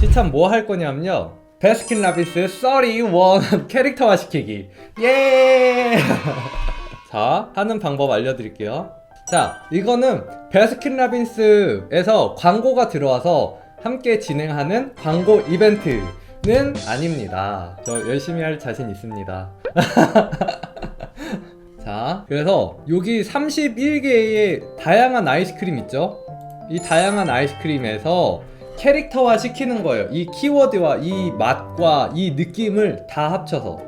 시참 뭐 할 거냐면요. 베스킨 라빈스 31 캐릭터화 시키기. 예! 자, 하는 방법 알려드릴게요. 자, 이거는 베스킨 라빈스에서 광고가 들어와서 함께 진행하는 광고 이벤트는 아닙니다. 저 열심히 할 자신 있습니다. 자, 그래서 여기 31개의 다양한 아이스크림 있죠? 이 다양한 아이스크림에서 캐릭터화 시키는 거예요. 이 키워드와 이 맛과 이 느낌을 다 합쳐서.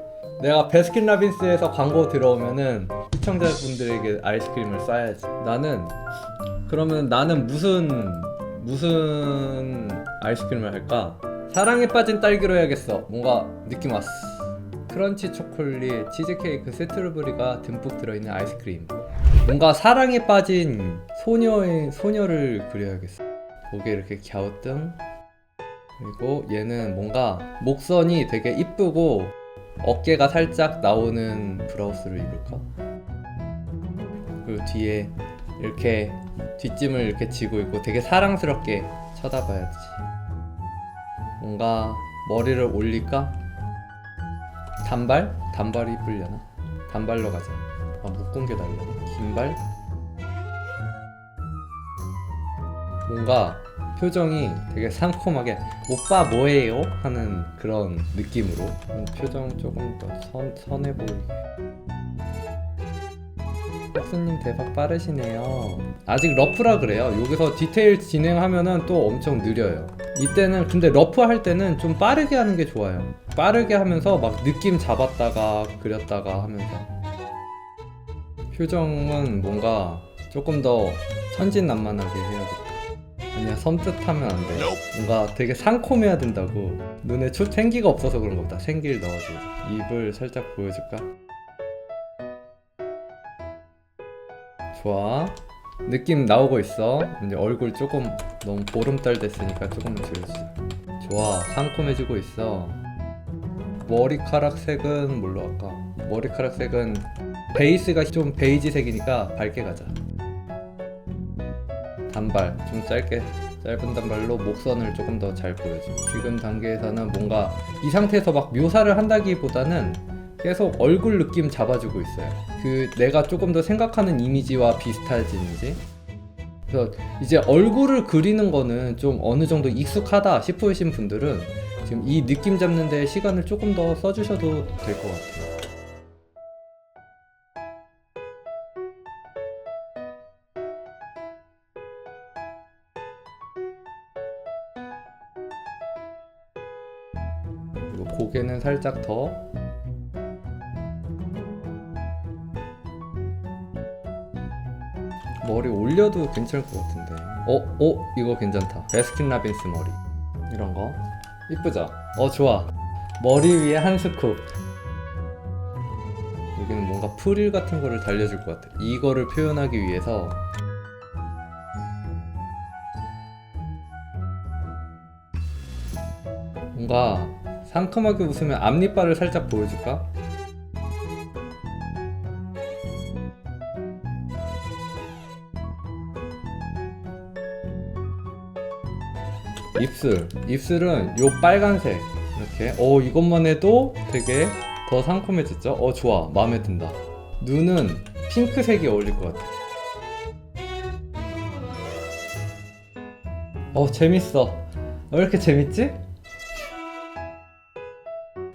내가 베스킨라빈스에서 광고 들어오면은 시청자분들에게 아이스크림을 쏴야지. 나는 그러면 나는 무슨 무슨 아이스크림을 할까? 사랑에 빠진 딸기로 해야겠어. 뭔가 느낌 왔어. 크런치 초콜릿, 치즈케이크, 스트로베리가 듬뿍 들어있는 아이스크림. 뭔가 사랑에 빠진 소녀의 소녀를 그려야겠어. 목에 이렇게 갸우뚱. 그리고 얘는 뭔가 목선이 되게 이쁘고 어깨가 살짝 나오는 브라우스를 입을까? 그리고 뒤에 이렇게 뒷짐을 이렇게 지고 있고 되게 사랑스럽게 쳐다봐야지. 뭔가 머리를 올릴까? 단발? 단발이 이쁘려나? 단발로 가자. 아, 게 날려나? 긴발? 뭔가 표정이 되게 상콤하게 오빠 뭐해요? 하는 그런 느낌으로. 음, 표정 조금 더 선, 선해 보이게. 박수님 대박 빠르시네요. 아직 러프라 그래요. 여기서 디테일 진행하면은 또 엄청 느려요. 이때는 근데 러프 할 때는 좀 빠르게 하는 게 좋아요. 빠르게 하면서 막 느낌 잡았다가 그렸다가 하면서 표정은 뭔가 조금 더 천진난만하게 해야겠다 아니야 섬뜩하면 안 돼. 뭔가 되게 상콤해야 된다고. 눈에 초 생기가 없어서 그런 거다. 생기를 넣어줘. 입을 살짝 보여줄까? 좋아. 느낌 나오고 있어. 이제 얼굴 조금 너무 보름달 됐으니까 조금만 줄여주자. 좋아. 상콤해지고 있어. 머리카락 색은 뭘로 할까? 머리카락 색은 베이스가 좀 베이지색이니까 밝게 가자. 단발 좀 짧게 짧은 단발로 목선을 조금 더 잘 보여줘. 지금 단계에서는 뭔가 이 상태에서 막 묘사를 한다기보다는 계속 얼굴 느낌 잡아주고 있어요. 그 내가 조금 더 생각하는 이미지와 비슷해지는지. 그래서 이제 얼굴을 그리는 거는 좀 어느 정도 익숙하다 싶으신 분들은 지금 이 느낌 잡는 데 시간을 조금 더 써주셔도 될 것 같아요. 그리고 고개는 살짝 더. 머리 올려도 괜찮을 것 같은데. 어? 어? 이거 괜찮다. 베스킨라빈스 머리. 이런 거. 이쁘죠? 어 좋아. 머리 위에 한 스쿱. 여기는 뭔가 프릴 같은 거를 달려줄 것 같아. 이거를 표현하기 위해서. 뭔가 상큼하게 웃으면 앞니빨을 살짝 보여줄까? 입술. 입술은 요 빨간색. 이렇게. 어 이것만 해도 되게 더 상큼해졌죠? 어 좋아. 마음에 든다. 눈은 핑크색이 어울릴 것 같아. 어 재밌어. 왜 이렇게 재밌지?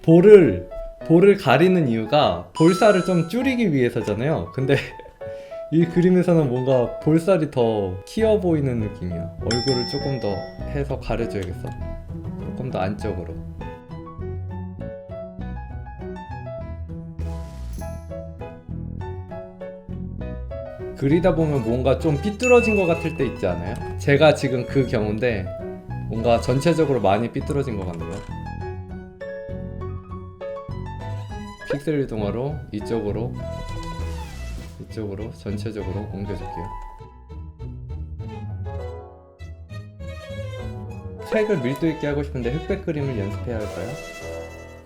볼을 볼을 가리는 이유가 볼살을 좀 줄이기 위해서잖아요. 근데 이 그림에서는 뭔가 볼살이 더 키워 보이는 느낌이야. 얼굴을 조금 더 해서 가려줘야겠어. 조금 더 안쪽으로. 그리다 보면 뭔가 좀 삐뚤어진 것 같을 때 있지 않아요? 제가 지금 그 경우인데 뭔가 전체적으로 많이 삐뚤어진 것 같네요. 픽셀 이동화로 이쪽으로 이쪽으로 전체적으로 옮겨줄게요. 색을 밀도 있게 하고 싶은데 흑백 그림을 연습해야 할까요?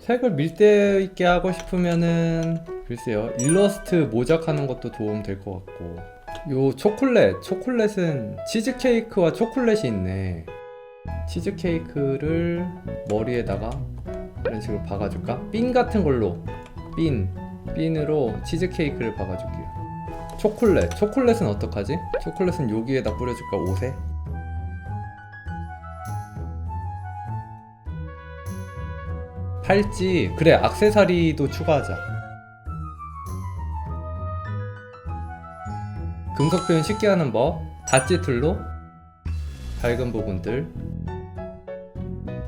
색을 밀도 있게 하고 싶으면은 글쎄요 일러스트 모작하는 것도 도움 될 것 같고 요 초콜릿 초콜릿은 치즈 케이크와 초콜릿이 있네 치즈 케이크를 머리에다가 이런 식으로 박아줄까? 핀 같은 걸로 핀 핀으로 치즈 케이크를 박아줄게요. 초콜릿 초콜릿은 어떡하지? 초콜릿은 여기에다 뿌려줄까 옷에? 팔찌 그래 악세사리도 추가하자. 금속 표현 쉽게 하는 법 닷지 툴로 밝은 부분들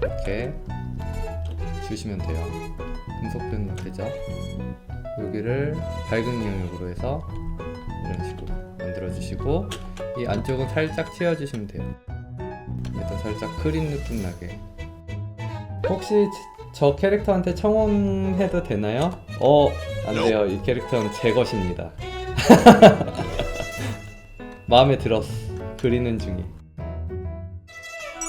이렇게 주시면 돼요. 금속 표현 되죠? 여기를 밝은 영역으로 해서 이런 식으로 만들어 주시고 이 안쪽은 살짝 튀어 주시면 돼요. 얘도 살짝 크림 느낌 나게. 혹시 저 캐릭터한테 청혼해도 되나요? 어, 안 돼요. 이 캐릭터는 제 것입니다. 마음에 들었어. 그리는 중에.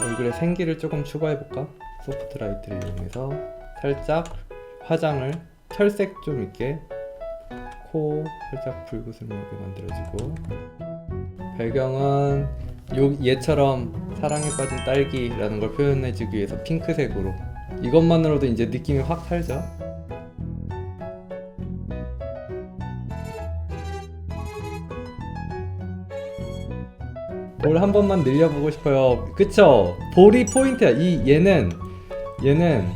얼굴에 생기를 조금 추가해볼까? 소프트 라이트를 이용해서 살짝 화장을 혈색 좀 있게 코 살짝 붉으스름하게 만들어주고 배경은 요 얘처럼 사랑에 빠진 딸기라는 걸 표현해주기 위해서 핑크색으로 이것만으로도 이제 느낌이 확 살죠. 볼 한 번만 늘려보고 싶어요. 그쵸? 볼이 포인트야. 이 얘는 얘는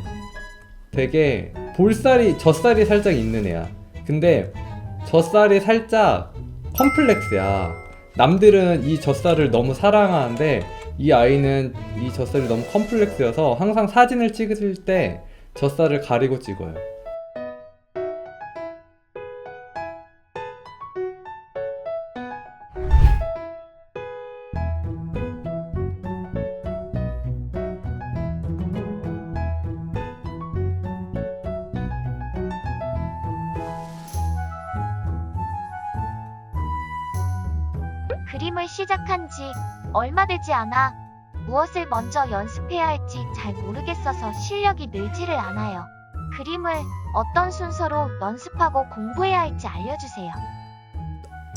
되게 볼살이 젖살이 살짝 있는 애야. 근데 젖살이 살짝 컴플렉스야. 남들은 이 젖살을 너무 사랑하는데 이 아이는 이 젖살이 너무 컴플렉스여서 항상 사진을 찍을 때 젖살을 가리고 찍어요. 그림을 시작한 지 얼마 되지 않아 무엇을 먼저 연습해야 할지 잘 모르겠어서 실력이 늘지를 않아요. 그림을 어떤 순서로 연습하고 공부해야 할지 알려주세요.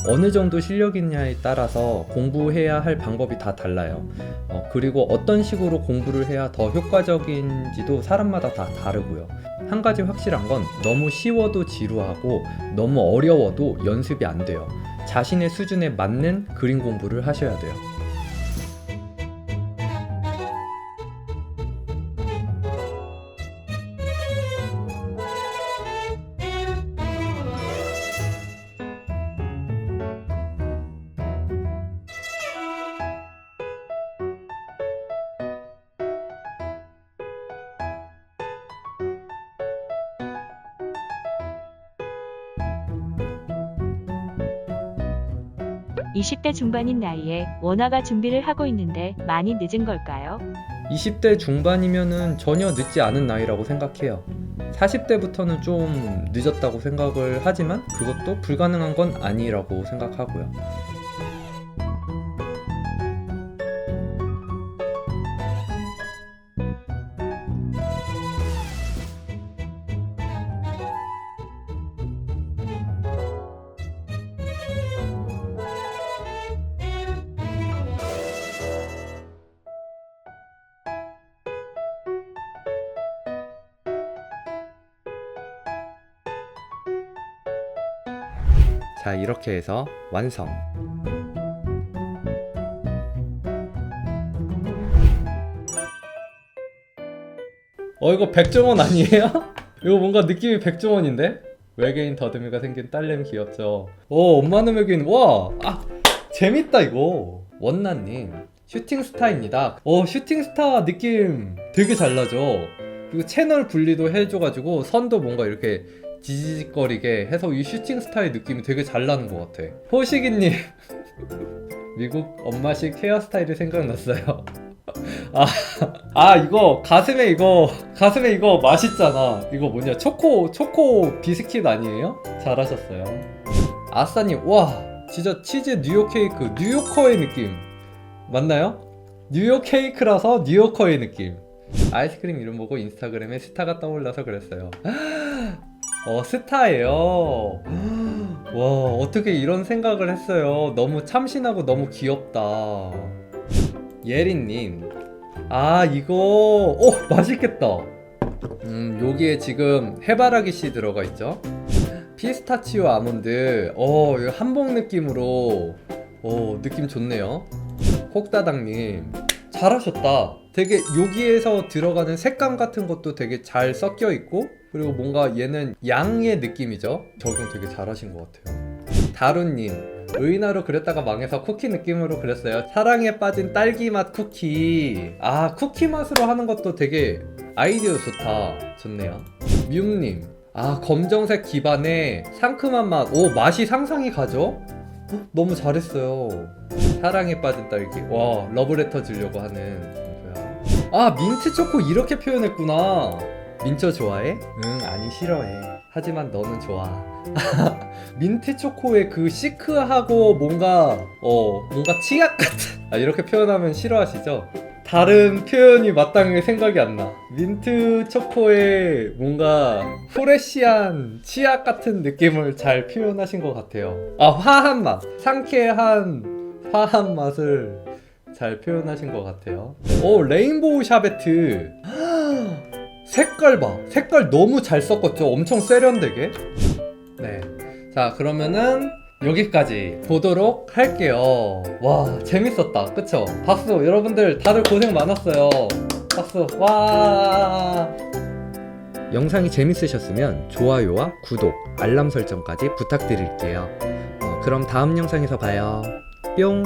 어느 정도 실력이냐에 따라서 공부해야 할 방법이 다 달라요. 어, 그리고 어떤 식으로 공부를 해야 더 효과적인지도 사람마다 다 다르고요. 한 가지 확실한 건 너무 쉬워도 지루하고 너무 어려워도 연습이 안 돼요. 자신의 수준에 맞는 그림 공부를 하셔야 돼요. 이십 대 중반인 나이에 원화가 준비를 하고 있는데 많이 늦은 걸까요? 20대 중반이면은 전혀 늦지 않은 나이라고 생각해요. 40대부터는 좀 늦었다고 생각을 하지만 그것도 불가능한 건 아니라고 생각하고요. 자, 이렇게 해서 완성. 어, 이거 백종원 아니에요? 이거 뭔가 느낌이 백종원인데? 외계인 더듬이가 생긴 딸내미 귀엽죠? 오, 엄마는 외계인. 와! 아! 재밌다, 이거. 원나님. 슈팅스타입니다. 어, 슈팅스타 느낌 되게 잘 나죠? 그리고 채널 분리도 해줘가지고 선도 뭔가 이렇게 지지직거리게 해서 이 슈팅 스타의 느낌이 되게 잘 나는 것 같아. 호식이님 미국 엄마식 헤어 스타일이 생각났어요. 아, 아 이거 가슴에 이거 가슴에 이거 맛있잖아. 이거 뭐냐 초코 초코 비스킷 아니에요? 잘하셨어요. 아싸님 와 진짜 치즈 뉴욕 케이크 뉴요커의 느낌 맞나요? 뉴욕 케이크라서 뉴요커의 느낌. 아이스크림 이름 보고 인스타그램에 스타가 떠올라서 그랬어요. 어, 스타예요. 와, 어떻게 이런 생각을 했어요. 너무 참신하고 너무 귀엽다. 예린님, 아 이거 오 맛있겠다. 음 여기에 지금 해바라기 씨 들어가 있죠? 피스타치오 아몬드. 어 이거 한복 느낌으로 어 느낌 좋네요. 콕다당님. 잘하셨다. 되게 여기에서 들어가는 색감 같은 것도 되게 잘 섞여 있고 그리고 뭔가 얘는 양의 느낌이죠 적용 되게 잘하신 것 같아요 다루님 의인화로 그렸다가 망해서 쿠키 느낌으로 그렸어요. 사랑에 빠진 딸기 맛 쿠키. 아, 쿠키 맛으로 하는 것도 되게 아이디어 좋다. 좋네요. 뮤님. 아, 검정색 기반에 상큼한 맛. 오, 맛이 상상이 가죠? 헉, 너무 잘했어요. 사랑에 빠진 딸기. 와, 러브레터 주려고 하는. 아, 민트 초코 이렇게 표현했구나. 민초 좋아해? 응, 아니 싫어해. 하지만 너는 좋아. 민트 초코의 그 시크하고 뭔가 어 뭔가 치약 같은 아 이렇게 표현하면 싫어하시죠? 다른 표현이 마땅하게 생각이 안 나. 민트 초코의 뭔가 프레시한 치약 같은 느낌을 잘 표현하신 것 같아요. 아 화한 맛, 상쾌한 화한 맛을 잘 표현하신 것 같아요. 오 레인보우 샤베트. 색깔 봐. 색깔 너무 잘 섞었죠? 엄청 세련되게. 네. 자, 그러면은 여기까지 보도록 할게요. 와, 재밌었다. 그쵸? 박수. 여러분들 다들 고생 많았어요. 박수. 와. 영상이 재밌으셨으면 좋아요와 구독, 알람 설정까지 부탁드릴게요. 어, 그럼 다음 영상에서 봐요. 뿅.